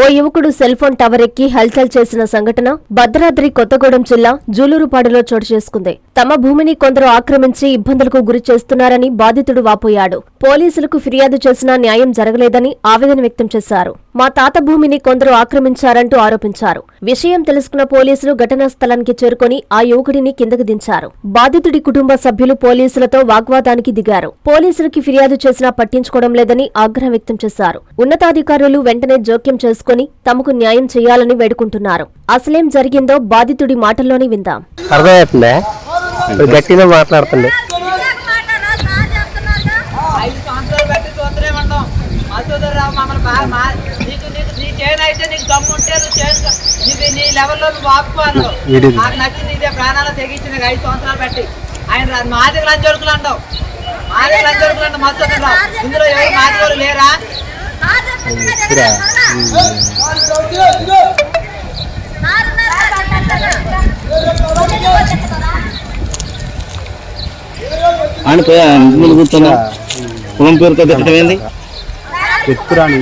ఓ యువకుడు cell phone tower ఎక్కి హల్చల్ చేసిన సంఘటన భద్రాద్రి కొత్తగూడెం జిల్లా జూలూరుపాడులో చోటు చేసుకుంది. తమ భూమిని కొందరు ఆక్రమించి ఇబ్బందులకు గురి చేస్తున్నారని బాధితుడు వాపోయాడు. పోలీసులకు ఫిర్యాదు చేసినా న్యాయం జరగలేదని ఆవేదన వ్యక్తం చేశారు. మా తాత భూమిని కొందరు ఆక్రమించారంటూ ఆరోపించారు. విషయం తెలుసుకున్న పోలీసులు ఘటనా స్థలానికి చేరుకొని ఆ యువకుడిని కిందకు దించారు. బాధితుడి కుటుంబ సభ్యులు పోలీసులతో వాగ్వాదానికి దిగారు. పోలీసులకి ఫిర్యాదు చేసినా పట్టించుకోవడం లేదని ఆగ్రహం వ్యక్తం చేశారు. ఉన్నతాధికారులు వెంటనే జోక్యం చేసుకుని తమకు న్యాయం చేయాలని వేడుకుంటున్నారు. అసలేం జరిగిందో బాధితుడి మాటల్లోనే విందాం. అర్థమవుతుందా? ఇప్పుడు గట్టిగా మాట్లాడుతుండే. ఐదు సంవత్సరాలు బట్టి చూద్దరేమంటాం మా సోదరు మమ్మల్ని బాగా మా నీకు నీకు నీ చేయను అయితే నీకు దమ్ము ఉంటే నువ్వు చేయను నీకు నీ లెవెల్లో నువ్వు ఆపుకోను నాకు నచ్చింది ఇదే ప్రాణాలు తెగించిన ఐదు సంవత్సరాలు బట్టి ఆయన రా- మాది లంచొడుకులు అంటావు. మాది లంచొడుకులు అంటావు మస్తు ఇందులో ఎవరు మాది ఎవరు లేరా ముందు కూర్చున్నా. కులం పేరుతో తిట్టడం ఏంది చెప్తురాని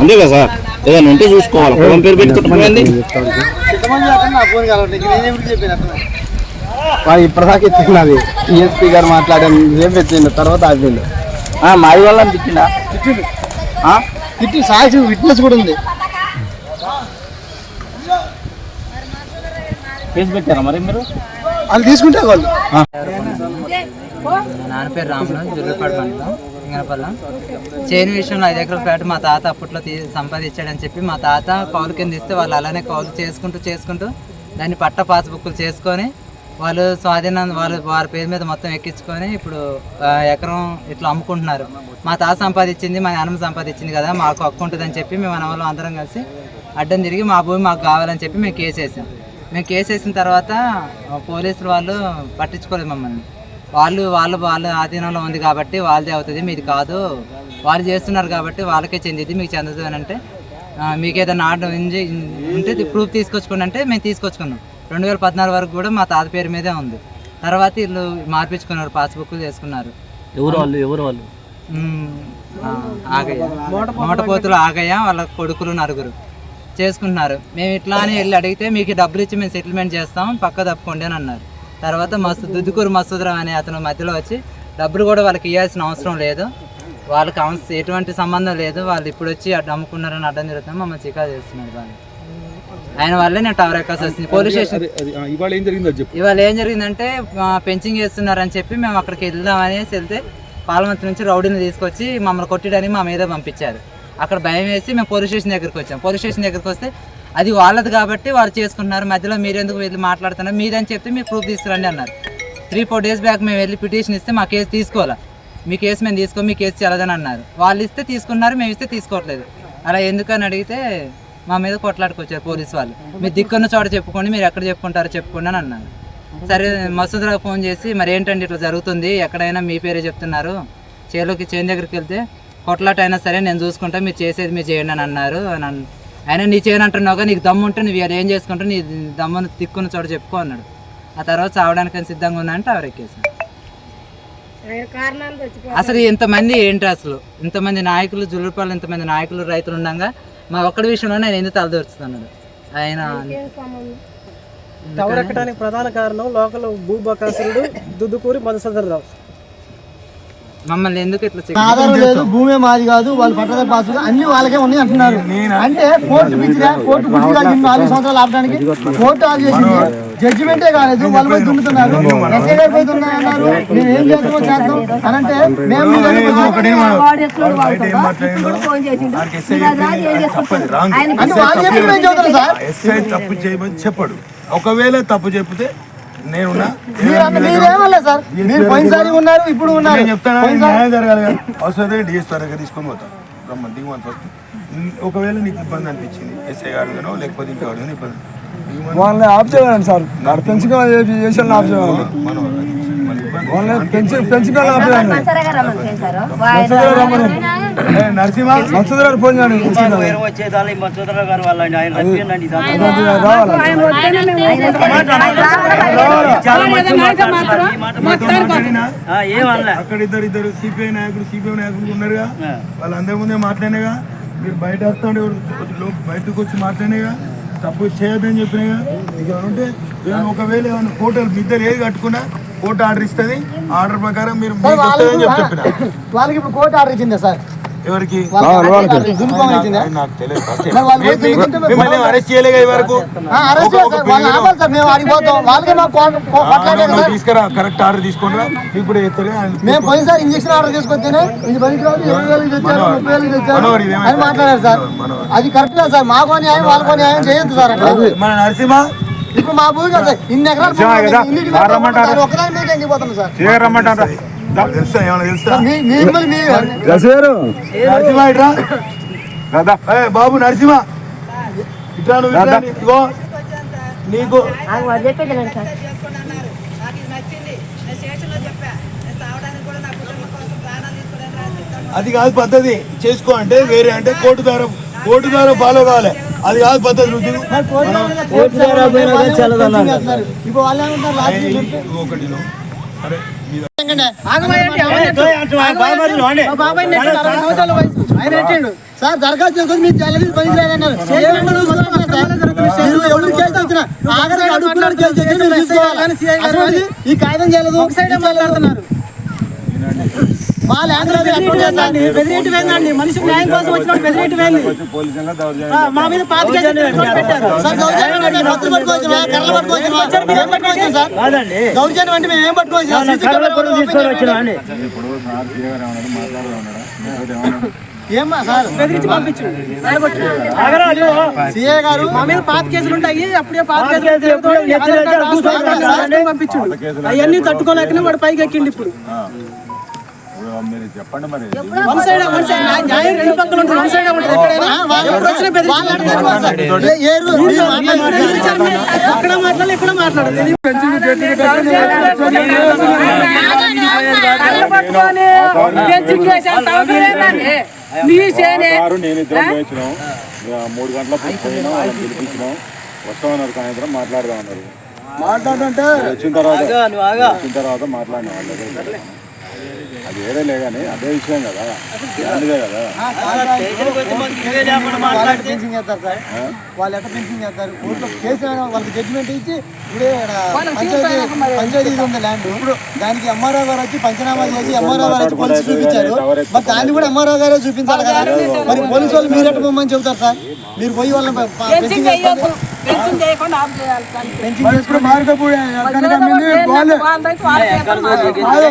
అంతే కదా సార్? ఏదైనా ఉంటే చూసుకోవాలి. కులం పేరు పెట్టి తిట్టడం ఏంది వాడు ఇప్పటిదాకా ఎత్తుకున్నది ఈఎస్పీ గారు మాట్లాడాను ఏం పెట్టిండు? తర్వాత ఆపిండు ఆ, మాది వాళ్ళని తిట్టినా తిట్టిండు. తిట్టి సాక్షి విట్నెస్ కూడా ఉంది. కేసు పెట్టారా మరి మీరు? వాళ్ళు తీసుకుంటే వాళ్ళు. నాన్న పేరు రాములు జుర్రపాడు మండలం. సింగనపల్లం చేను విషయంలో ఐదు ఎకరాల ఫ్లాట్ మా తాత అప్పట్లో తీ సంపాదించాడని చెప్పి మా తాత కౌలు కింద ఇస్తే వాళ్ళు అలానే కౌలు చేసుకుంటూ చేసుకుంటూ దాన్ని పట్ట పాస్బుక్లు చేసుకొని వాళ్ళు స్వాధీనం వాళ్ళు వారి పేరు మీద మొత్తం ఎక్కించుకొని ఇప్పుడు ఎకరం ఇట్లా అమ్ముకుంటున్నారు. మా తాత సంపాదించింది మా నాన్నమ్మ సంపాదించింది కదా మాకు హక్కు ఉంటుందని చెప్పి మేము మన వాళ్ళు అందరం కలిసి అడ్డం తిరిగి మా భూమి మాకు కావాలని చెప్పి మేము కేసు వేసాం మేము కేసు వేసిన తర్వాత పోలీసులు వాళ్ళు పట్టించుకోలేదు మమ్మల్ని. వాళ్ళు వాళ్ళు వాళ్ళ ఆధీనంలో ఉంది కాబట్టి వాళ్ళదే అవుతుంది. మీది కాదు. వాళ్ళు చేస్తున్నారు కాబట్టి వాళ్ళకే చెందిది. మీకు చెందదు అని అంటే మీకు ఏదైనా ఆర్డర్ ఉంటే ప్రూఫ్ తీసుకొచ్చుకోండి అంటే మేము తీసుకొచ్చుకున్నాం. రెండు వేల పద్నాలుగు వరకు కూడా మా తాత పేరు మీదే ఉంది. తర్వాత వీళ్ళు మార్పించుకున్నారు పాస్బుక్లు చేసుకున్నారు. ఎవరు వాళ్ళు? ఎవరు వాళ్ళు? ఆగయ్య. మూటపోతులు ఆగయ్య వాళ్ళ కొడుకులు నలుగురు చేసుకుంటున్నారు. మేము ఇట్లా అని వెళ్ళి అడిగితే మీకు డబ్బులు ఇచ్చి మేము సెటిల్మెంట్ చేస్తాం పక్క తప్పుకోండి అని అన్నారు. తర్వాత మస్తు దుద్దుకూరు మసూదరం అనే అతను మధ్యలో వచ్చి డబ్బులు కూడా వాళ్ళకి ఇవ్వాల్సిన అవసరం లేదు. వాళ్ళకి అవస- ఎటువంటి సంబంధం లేదు. వాళ్ళు ఇప్పుడు వచ్చి అడ్డు అమ్ముకున్నారని అడ్డం తిరుగుతాం మమ్మల్ని చికా చేస్తున్నారు వాళ్ళు ఆయన వల్లే నేను టవర్ ఎక్కాల్సి వచ్చింది పోలీస్ స్టేషన్ ఇవాళ ఏం జరిగిందో చెప్పు. ఇవాళ ఏం జరిగిందంటే పెంచింగ్ చేస్తున్నారని చెప్పి మేము అక్కడికి వెళ్దాం అనేసి వెళ్తే పాలమంత్రి నుంచి రౌడీని తీసుకొచ్చి మమ్మల్ని కొట్టడానికి మా మీద పంపించారు. అక్కడ భయం వేసి మేము పోలీస్ స్టేషన్ దగ్గరికి వచ్చాం. పోలీస్ స్టేషన్ దగ్గరికి వస్తే అది వాళ్ళది కాబట్టి వారు చేసుకున్నారు మధ్యలో మీరు ఎందుకు వెళ్ళి మాట్లాడుతున్నారు? మీదని చెప్తే మీరు ప్రూఫ్ తీసుకురండి అన్నారు. త్రీ ఫోర్ డేస్ బ్యాక్ మేము వెళ్ళి పిటిషన్ ఇస్తే మా కేసు తీసుకోవాలి? మీ కేసు మేము తీసుకో మీ కేసు చెల్లదని అన్నారు. వాళ్ళు ఇస్తే తీసుకున్నారు మేము ఇస్తే తీసుకోవట్లేదు. అలా ఎందుకని అడిగితే మా మీద కొట్లాడుకొచ్చారు పోలీస్ వాళ్ళు. మీరు దిక్కున్న చోట చెప్పుకోండి మీరు ఎక్కడ చెప్పుకుంటారో చెప్పుకోండి అని అన్నారు. సరే మసూదరా ఫోన్ చేసి మరి ఏంటండి ఇట్లా జరుగుతుంది? ఎక్కడైనా మీ పేరే చెప్తున్నారు? చేలోకి చేను దగ్గరికి వెళ్తే కొట్లాట అయినా సరే నేను చూసుకుంటా మీరు చేసేది మీరు చేయండి అని అన్నారు అని అయినా నీ చేయను అంటున్నావుగా నీకు దమ్ము ఉంటే నువ్వు ఏం చేసుకుంటావు? నీ దమ్మును తిక్కున్న చోట చెప్పుకో అన్నాడు. ఆ తర్వాత చావడానికి సిద్ధంగా ఉన్నా అంటే ఎవరెక్కేసాను అసలు ఇంతమంది ఏంటి అసలు? ఇంతమంది నాయకులు జులుపాలు ఇంతమంది నాయకులు రైతులు ఉండగా మా ఒక్కడి విషయంలో నేను ఎందుకు తలదూరుస్తున్నాడు ఆయన టవర్ ఎక్కడానికి ప్రధాన కారణం లోకల్ భూబకాసురుడు దుద్దుకూరి మధుసూదరరావు మమ్మల్ని ఎందుకు ఇట్లా ఆధారం లేదు భూమే మాది కాదు వాళ్ళు పట్టద పాసు అన్ని వాళ్ళకే ఉన్నాయి అంటున్నారు. అంటే కోర్టు పిచ్చిగా కోర్టు నాలుగు సంవత్సరాలు ఆపడానికి? కోర్టు ఆఫ్ చేసింది. జడ్జిమెంటే కాలేదు వాళ్ళు పోయి దున్నుతున్నారు. ఎస్ఐ గారు పోయి దున్నన్నారు మేము ఏం చేస్తామో చేస్తాం. అని అంటే మేము వాళ్ళు చెప్పి చెబుతున్నాం సార్ తప్పు చేయమని చెప్పడు. ఒకవేళ తప్పు చెప్తే నేనున్నా? మీరు అన్న మీరేమన్నా సార్. మీరు పోయినసారి ఉన్నారు ఇప్పుడు ఉన్నారు. నేను చెప్తాను న్యాయం జరగాలి అవసరం డిఎస్ దగ్గర తీసుకొని పోతాం. రమ్మని దిగుమని ఫస్ట్ ఒకవేళ నీకు ఇబ్బంది అనిపించింది ఎస్ఐ గారు లేకపోతే ఇంకా ఎవరికైనా ఇబ్బంది. వాళ్ళని ఆఫ్ చేయాలండి సార్. చేసిన ఆఫ్ చేయాలి మన వాళ్ళు. మన ఇబ్బంది వాళ్ళని పెంచి పెంచుకోవాలి ఆఫ్ చేయాలి ఏ, నరసింహ మత్స్యధర ఫోన్ గారు ఆయన అక్కడ ఇద్దరు ఇద్దరు సిపిఐ నాయకులు సిపిఐ నాయకులు ఉన్నారుగా. వాళ్ళందరి ముందే మాట్లాడినగా మీరు బయట వస్తాండే బయటకు వచ్చి మాట్లాడినగా తప్పు చేయొద్దని చెప్పినగా ఇక ఉంటే ఒకవేళ ఏమైనా ఫోటోలు బిద్దలు ఏది కట్టుకున్నా ఫోటో ఆర్డర్ ఇస్తుంది. ఆర్డర్ ప్రకారం మీరు వస్తుందని చెప్పి చెప్పిన. వాళ్ళకి ఇప్పుడు కోర్టు ఆర్డర్ ఇచ్చిందా సార్? ఎవరికి? నాకు తెలియదు. పోయి మిమ్మల్ని అరెస్ట్ చేయలేగా ఈ వరకు? తీసుకురా. కరెక్ట్ ఆర్డర్ తీసుకుంటారా ఇప్పుడు మేము పోయినసారి ఇంజక్షన్ ఆర్డర్ చేసుకొస్తేనే ఇది మాట్లాడారు సార్. అది కరెక్ట్ సార్. మాకు న్యాయం వాళ్ళకో న్యాయం చేయొద్దు సార్ మన నరసింహ ఇప్పుడు మా భూమి కదా. ఇన్ని ఎకరాలు. ఒక్కదాని మీద సార్. బాబు నరసింహ. ఇట్లా ఇగో నీకు అది కాదు పద్ధతి. చేసుకో అంటే వేరే అంటే కోర్టు ద్వారా కోర్టు ద్వారా ఫాలో కావాలి అది కాదు పద్ధతి ఒకటి సార్ దరఖాస్తు చేసుకొని మీరు చూసుకోవాలి సార్. మీరు ఎవరు కేసు తెచ్చినా తెచ్చి తీసుకోవాలి. ఈ కాగితం చేయలేదు. మాట్లాడుతున్నారు మా ల్యాండ్లో అకౌంట్ చేస్తాండి. బెదిరేటి వేందండి మనిషికి న్యాయం కోసం వచ్చిన బెదిరేటి ఆ, మా మీద పాత సార్ దౌర్జన్యం అంటే మేము ఏం పట్టుకోవచ్చు ఏమ్మా బెదిరించి పంపించు సిఏ గారు మా మీద పాత కేసులు ఉంటాయి అప్పుడే పాత కేసులు అవన్నీ తట్టుకోలేకనే వాడు పైకి ఎక్కిండి ఇప్పుడు వన్ సైడ్ వన్ సైడ్ న్యాయం- న్యాయం రెండు పక్కల ఉంటుంది వన్ సైడ్ ఉంటుంది ఎక్కడైనా వచ్చినా వాళ్ళు మీరు. అక్కడ మాట్లాడాలి ఇక్కడ మాట్లాడదు వారు నేను ఇద్దరం పోయించినాం మూడు గంటల పోయినాం వాళ్ళని పిలిపించినాం వస్తామన్నారు సాయంత్రం మాట్లాడదాం అన్నారు మాట్లాడంటే వచ్చిన తర్వాత నువ్వు ఆగా వచ్చిన తర్వాత మాట్లాడిన వాళ్ళ దగ్గర అది వేరేలే కానీ అదే విషయం కదా. దానిదే కదా. చేస్తారు సార్? వాళ్ళు ఎట్లా ఫెన్సింగ్ చేస్తారు? కోర్టులో కేసు ఏమైనా వాళ్ళకి జడ్జిమెంట్ ఇచ్చి ఇప్పుడే పంచాయతీ పంచాయతీ ఉంది ల్యాండ్ ఇప్పుడు దానికి ఎంఆర్ఓ గారు వచ్చి పంచనామా చేసి ఎంఆర్ఓ గారు వచ్చి పోలీసు చూపించారు. మరి దాన్ని కూడా ఎంఆర్ఓ గారే చూపించాలి కదా. మరి పోలీసు వాళ్ళు మీరు ఎట్లా చెబుతారు సార్? మీరు పోయి వాళ్ళని చేస్తారు.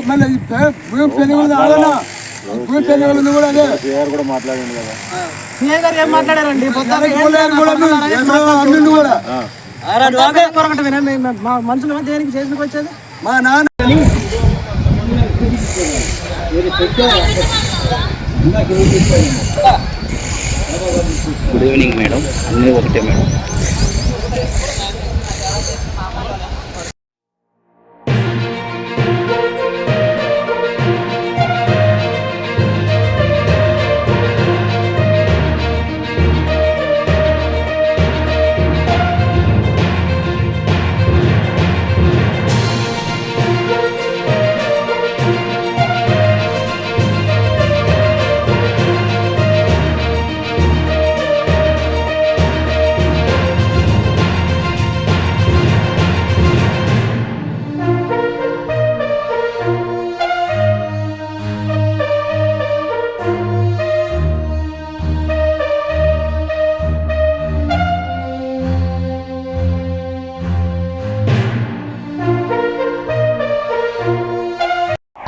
మళ్ళీ భూమి కూడా ఆడనా భూమి పెళ్ళి వాళ్ళది కూడా అదే. కూడా మాట్లాడింది కదా. సీఏ గారు ఏం మాట్లాడారండి? పొద్దున్న ఏం కూడా. మనుషులు దేనికి చేసినకి వచ్చేది? మా నాన్న గుడ్ ఈవినింగ్ మేడం. అన్నీ ఒకటే మేడం.